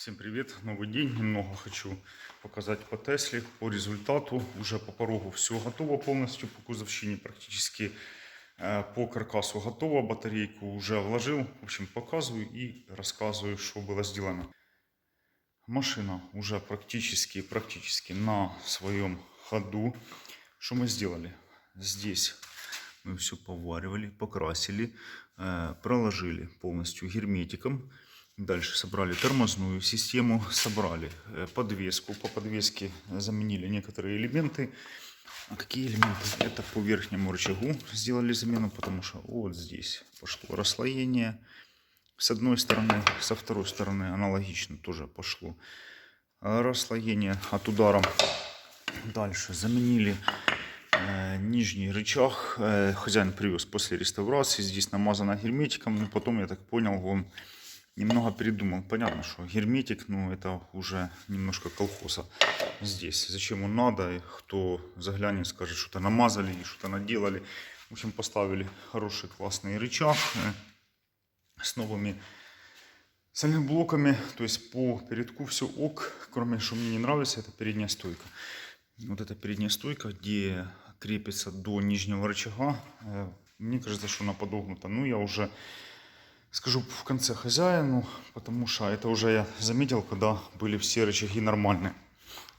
Всем привет, новый день. Немного хочу показать по Тесле, по результату. Уже по порогу все готово полностью, по кузовщине практически по каркасу готово. Батарейку уже вложил. В общем, показываю и рассказываю, что было сделано. Машина уже практически, практически на своем ходу. Что мы сделали? Здесь мы все поваривали, покрасили, проложили полностью герметиком. Дальше собрали тормозную систему, собрали э, подвеску. По подвеске заменили некоторые элементы. А какие элементы? Это по верхнему рычагу сделали замену, потому что вот здесь пошло расслоение. С одной стороны, со второй стороны аналогично тоже пошло э, расслоение от удара. Дальше заменили э, нижний рычаг. Э, хозяин привез после реставрации. Здесь намазано герметиком. Но потом, я так понял, он немного передумал. Понятно, что герметик, ну, это уже немножко колхоза здесь. Зачем он надо? И кто заглянет, скажет, что-то намазали что-то наделали. В общем, поставили хороший классный рычаг э, с новыми сальными блоками. То есть по передку все ок. Кроме, что мне не нравится, это передняя стойка. Вот эта передняя стойка, где крепится до нижнего рычага. Э, Мне кажется, что она подогнута. Ну, я уже скажу в конце хозяину, потому что это уже я заметил, когда были все рычаги нормальные.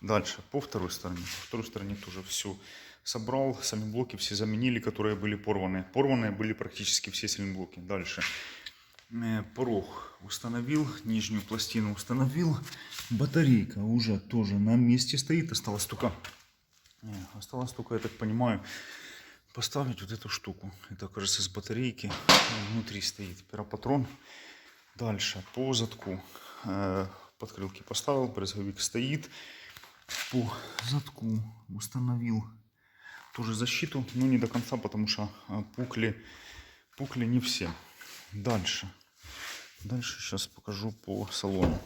Дальше, по второй стороне. По второй стороне тоже все собрал, сами блоки все заменили, которые были порваны. Порванные были практически все блоки. Дальше. Э, Порог установил, нижнюю пластину установил. Батарейка уже тоже на месте стоит. Осталось только, не, осталось только, я так понимаю, поставить вот эту штуку. Это, кажется, с батарейки внутри стоит пиропатрон. Дальше по задку э, подкрылки поставил, брызговик стоит. По задку установил тоже защиту, но не до конца, потому что э, пукли, пукли не все. Дальше. Дальше сейчас покажу по салону.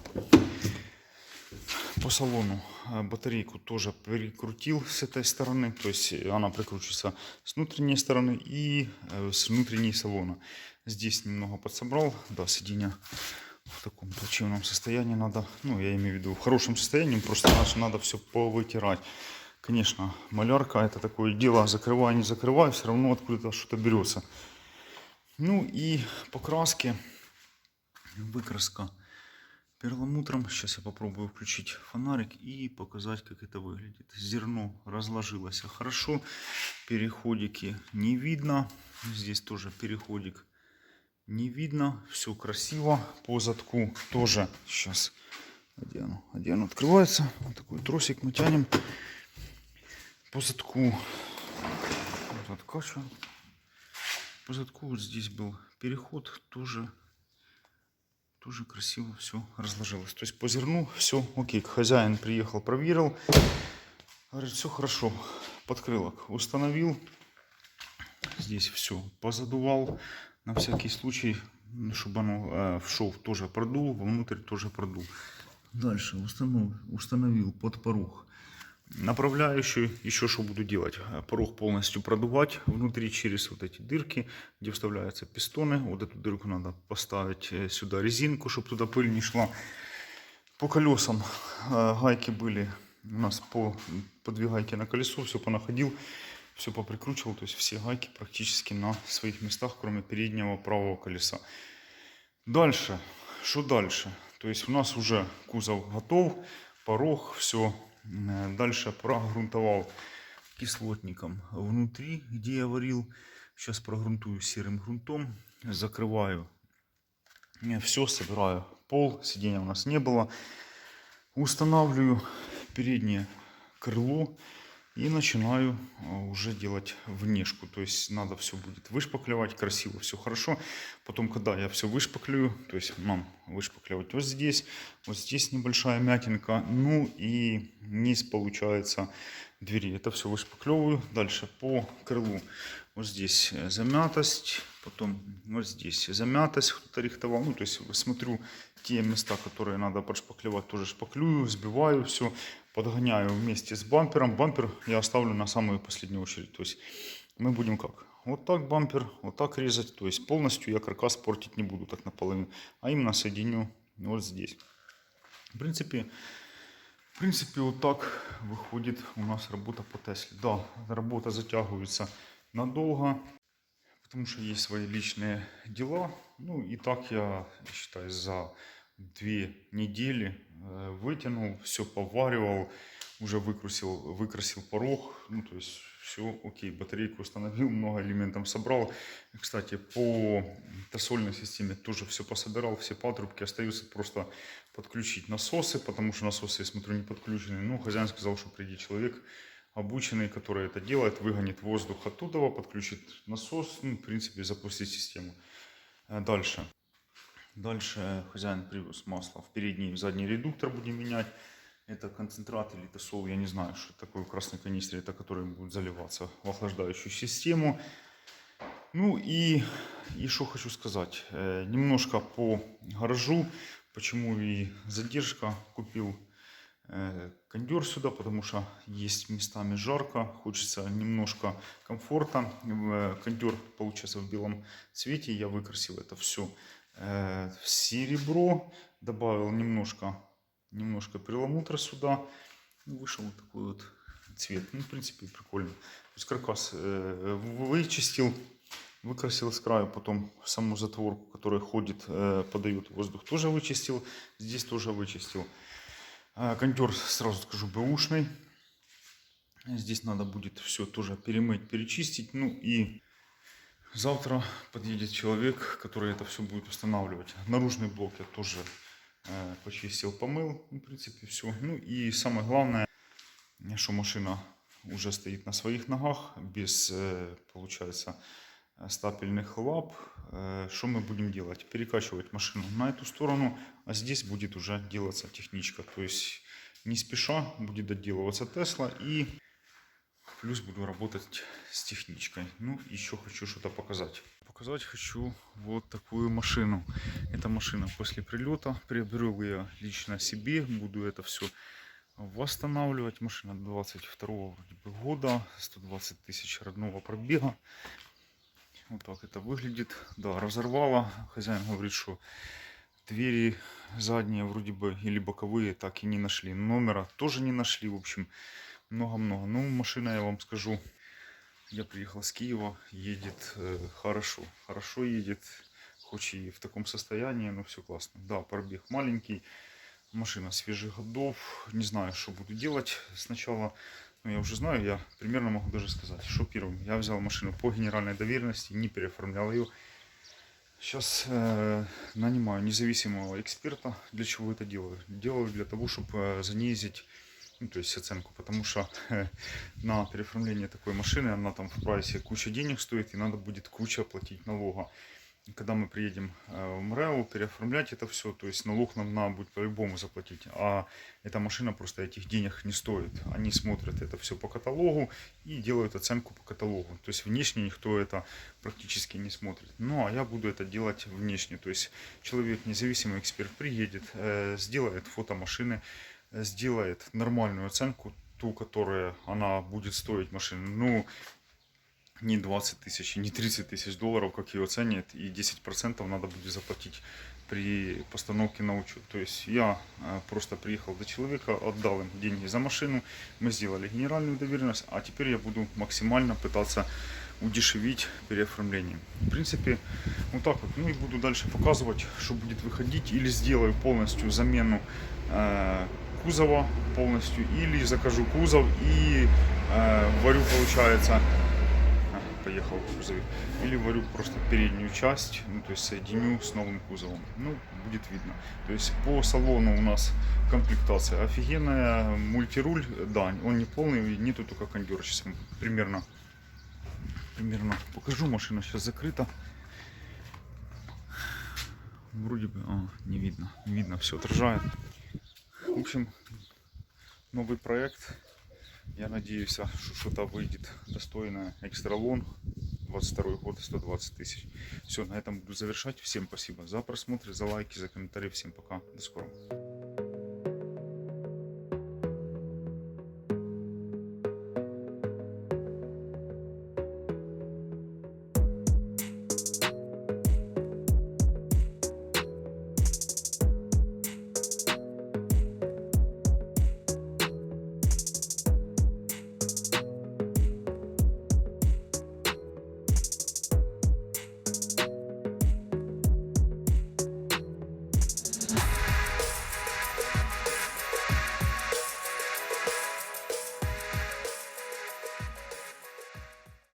По салону батарейку тоже прикрутил с этой стороны. То есть она прикручивается с внутренней стороны и э, с внутренней салона. Здесь немного подсобрал. Да, сиденье в таком плачевном состоянии надо, ну я имею в виду в хорошем состоянии, просто значит, надо все повытирать. Конечно, малярка это такое дело, закрывай, не закрывай, все равно откуда-то что-то берется. Ну и покраски, выкраска перламутром. Сейчас я попробую включить фонарик и показать, как это выглядит. Зерно разложилось хорошо, переходики не видно. Здесь тоже переходик не видно. Все красиво. По задку тоже сейчас. Где оно открывается? Вот такой тросик мы тянем. По задку вот откачиваем. По задку вот здесь был переход. Тоже тоже красиво все разложилось. То есть по зерну все окей. Хозяин приехал, проверил. Говорит, все хорошо. Подкрылок установил. Здесь все позадувал. На всякий случай, ну, чтобы оно э, в шов тоже продул, вовнутрь тоже продул. Дальше установ, установил под порог направляющую. Еще что буду делать? Э, Порог полностью продувать внутри через вот эти дырки, где вставляются пистоны. Вот эту дырку надо поставить э, сюда резинку, чтобы туда пыль не шла. По колесам э, гайки были у нас по, по две гайки на колесо, все понаходил, все поприкручивал, то есть все гайки практически на своих местах, кроме переднего правого колеса. Дальше, что дальше? То есть у нас уже кузов готов, порог, все. Дальше прогрунтовал кислотником внутри, где я варил. Сейчас прогрунтую серым грунтом, закрываю все, собираю пол, сиденья у нас не было. Устанавливаю переднее крыло и начинаю а, уже делать внешку. То есть надо все будет вышпаклевать, красиво, все хорошо. Потом, когда я все вышпаклюю, то есть нам вышпаклевать вот здесь, вот здесь небольшая мятинка, ну и низ получается двери. Это все вышпаклевываю. Дальше по крылу. Вот здесь э, замятость, потом вот здесь замятость, кто-то рихтовал. Ну, то есть смотрю те места, которые надо подшпаклевать, тоже шпаклюю, сбиваю все, подгоняю вместе с бампером. Бампер я оставлю на самую последнюю очередь. То есть мы будем как? Вот так бампер, вот так резать. То есть полностью я каркас портить не буду так наполовину, а именно соединю вот здесь. В принципе, в принципе, вот так выходит у нас работа по Тесле. Да, работа затягивается надолго, потому что есть свои личные дела. Ну и так я считаю за две недели э, вытянул, все поваривал, уже выкрасил, выкрасил порог, ну то есть все окей, батарейку установил, много элементов собрал. Кстати, по тосольной системе тоже все пособирал, все патрубки, остается просто подключить насосы, потому что насосы, я смотрю, не подключены. Ну, хозяин сказал, что придет человек, обученный, который это делает, выгонит воздух оттуда, подключит насос, ну, в принципе, запустить систему. Э, Дальше. Дальше хозяин привез масло в передний и задний редуктор будем менять. Это концентрат или тосол, я не знаю, что это такое в красной канистре, это который будет заливаться в охлаждающую систему. Ну и, и хочу сказать, Э, немножко по гаражу, почему и задержка купил э, кондер сюда, потому что есть местами жарко, хочется немножко комфорта. Э, Кондер получается в белом цвете, я выкрасил это все в серебро, добавил немножко, немножко перламутра сюда, Ну, вышел вот такой вот цвет. Ну, в принципе, прикольно. То есть каркас э, вычистил, выкрасил с краю, потом саму затворку, которая ходит, э, подает воздух, тоже вычистил. Здесь тоже вычистил. А, Кондер, сразу скажу, бэушный. Здесь надо будет все тоже перемыть, перечистить. Ну и завтра подъедет человек, который это все будет устанавливать. Наружный блок я тоже э, почистил, помыл. В принципе, все. Ну и самое главное, что машина уже стоит на своих ногах, без, э, получается, стапельных лап. Э, Что мы будем делать? Перекачивать машину на эту сторону, а здесь будет уже делаться техничка. То есть не спеша будет доделываться Тесла и плюс буду работать с техничкой. Ну, еще хочу что-то показать. Показать хочу вот такую машину. Эта машина после прилета. Приобрел я лично себе. Буду это все восстанавливать. Машина 22 вроде бы года. 120 тысяч родного пробега. Вот так это выглядит. Да, разорвала. Хозяин говорит, что двери задние вроде бы или боковые так и не нашли. Номера тоже не нашли. В общем, много-много. Ну, машина, я вам скажу, я приехал с Киева, едет э, хорошо. Хорошо едет, хоть и в таком состоянии, но все классно. Да, пробег маленький, машина свежих годов. Не знаю, что буду делать сначала. Ну, я уже знаю, я примерно могу даже сказать, что первым. Я взял машину по генеральной доверенности, не переоформлял ее. Сейчас э, нанимаю независимого эксперта. Для чего это делаю? Делаю для того, чтобы занизить ну, то есть оценку, потому что э, на переоформление такой машины, она там в прайсе куча денег стоит, и надо будет куча платить налога. Когда мы приедем э, в МРЭО, переоформлять это все, то есть налог нам надо будет по-любому заплатить, а эта машина просто этих денег не стоит. Они смотрят это все по каталогу и делают оценку по каталогу. То есть внешне никто это практически не смотрит. Ну, а я буду это делать внешне. То есть человек, независимый эксперт, приедет, э, сделает фото машины, сделает нормальную оценку, ту, которая она будет стоить машины. Ну, не 20 тысяч, не 30 тысяч долларов, как ее оценят, и 10% надо будет заплатить при постановке на учет. То есть я э, просто приехал до человека, отдал им деньги за машину, мы сделали генеральную доверенность, а теперь я буду максимально пытаться удешевить переоформление. В принципе, вот так вот. Ну и буду дальше показывать, что будет выходить. Или сделаю полностью замену э, кузова полностью, или закажу кузов и э, варю, получается, поехал грузовик. Или варю просто переднюю часть, ну, то есть соединю с новым кузовом. Ну, будет видно. То есть по салону у нас комплектация офигенная. Мультируль, да, он не полный, нету только кондер. Сейчас примерно, примерно покажу. Машина сейчас закрыта. Вроде бы, а, не видно, не видно, все отражает. В общем, новый проект. Я надеюсь, что что-то выйдет достойное. Экстра лонг, 22 год, 120 тысяч. Все, на этом буду завершать. Всем спасибо за просмотр, за лайки, за комментарии. Всем пока. До скорого.